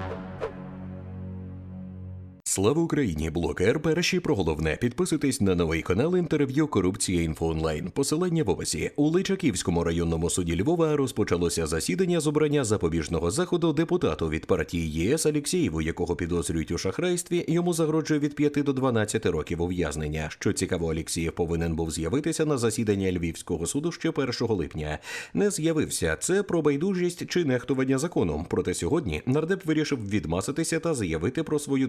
you Слава Україні! Блокер перші про головне. Підписуйтесь на новий канал інтерв'ю Корупція інфо онлайн. Посилання в описі. У Личаківському районному суді Львова розпочалося засідання з обрання запобіжного заходу депутату від партії ЄС Алєксєєву, якого підозрюють у шахрайстві. Йому загрожує від 5 до 12 років ув'язнення. Що цікаво, Алєксєєв повинен був з'явитися на засідання Львівського суду ще 1 липня. Не з'явився. Це про байдужість чи нехтування законом. Проте сьогодні нардеп вирішив відмаситися та заявити про свою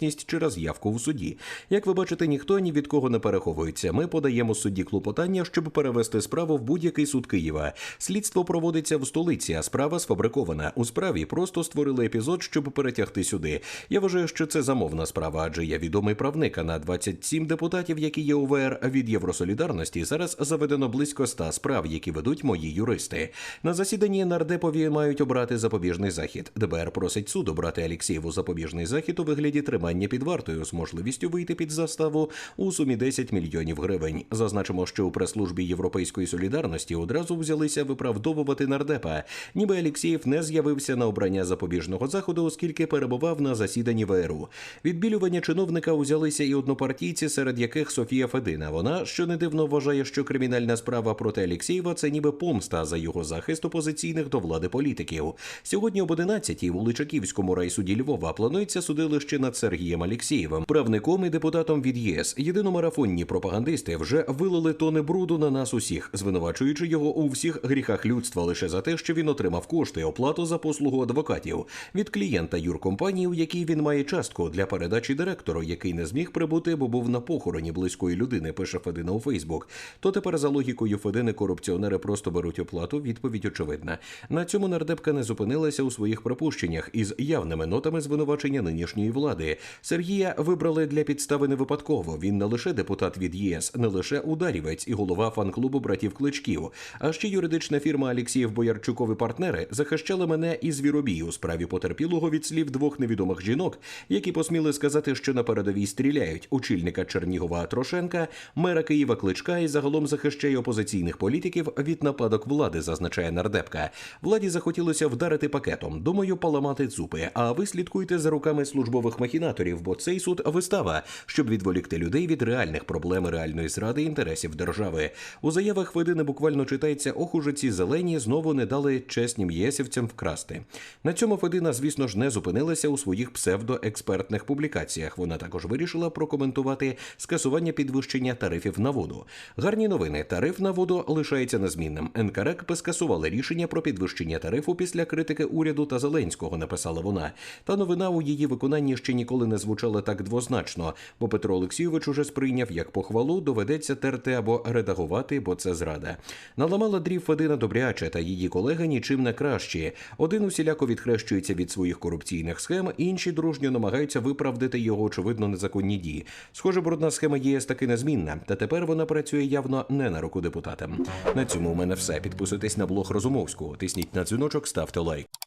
доброчесність через явку в суді. Як ви бачите, ніхто ні від кого не переховується. Ми подаємо судді клопотання, щоб перевести справу в будь-який суд Києва. Слідство проводиться в столиці, а справа сфабрикована. У справі просто створили епізод, щоб перетягти сюди. Я вважаю, що це замовна справа, адже я відомий правник. А на 27 депутатів, які є УВР від Євросолідарності, зараз заведено близько 100 справ, які ведуть мої юристи. На засіданні нардепові мають обрати запобіжний захід. ДБР просить суд обрати Алєксєєву запобіжний захід у вигляді тримання під вартою з можливістю вийти під заставу у сумі 10 мільйонів гривень. Зазначимо, що у прес-службі Європейської солідарності одразу взялися виправдовувати нардепа, ніби Алєксєєв не з'явився на обрання запобіжного заходу, оскільки перебував на засіданні ВРУ. Відбілювання чиновника узялися і однопартійці, серед яких Софія Федина. Вона що не дивно вважає, що кримінальна справа проти Алєксєєва – це ніби помста за його захист опозиційних до влади політиків. Сьогодні об 11-й у Личаківському райсуді Львова планується судилище над Сергієм Алєксєєвим, правником і депутатом від ЄС. Єдиномарафонні пропагандисти вже вилили тони бруду на нас усіх, звинувачуючи його у всіх гріхах людства лише за те, що він отримав кошти оплату за послугу адвокатів від клієнта юркомпанії, у якій він має частку для передачі директору, який не зміг прибути, бо був на похороні близької людини. Пише Федина у Фейсбук. То тепер за логікою Федини корупціонери просто беруть оплату. Відповідь очевидна. На цьому нардепка не зупинилася у своїх припущеннях із явними нотами звинувачення нинішньої влади. Сергія вибрали для підстави не випадково. Він не лише депутат від ЄС, не лише ударівець і голова фан-клубу братів Кличків, а ще юридична фірма Алєксєєв Боярчуков і партнери захищали мене і звіробій у справі потерпілого від слів двох невідомих жінок, які посміли сказати, що на передовій стріляють очільника Чернігова Трошенка, мера Києва Кличка і загалом захищає опозиційних політиків від нападок влади, зазначає нардепка. Владі захотілося вдарити пакетом. Думаю, поламати цупи. А ви слідкуйте за руками службових махінаторів, бо цей суд вистава, щоб відволікти людей від реальних проблем реальної зради інтересів держави. У заявах Федини буквально читається ох ці зелені знову не дали чеснім єсівцям вкрасти. На цьому Федина, звісно ж, не зупинилася у своїх псевдоекспертних публікаціях. Вона також вирішила прокоментувати скасування підвищення тарифів на воду. Гарні новини. Тариф на воду лишається незмінним. НКРЕК скасували рішення про підвищення тарифу після критики уряду та Зеленського. Написала вона. Та новина у її виконанні ще ніколи не звучала так двозначно, бо Петро Олексійович уже сприйняв як похвалу, доведеться терти або редагувати, бо це зрада. Наламала дрів Федина добряче, та її колеги нічим не кращі. Один усіляко відхрещується від своїх корупційних схем, інші дружньо намагаються виправдати його очевидно незаконні дії. Схоже, брудна схема ЄС таки незмінна, та тепер вона працює явно не на руку депутатам. На цьому у мене все. Підписуйтесь на блог Розумовського, тисніть на дзвіночок, ставте лайк.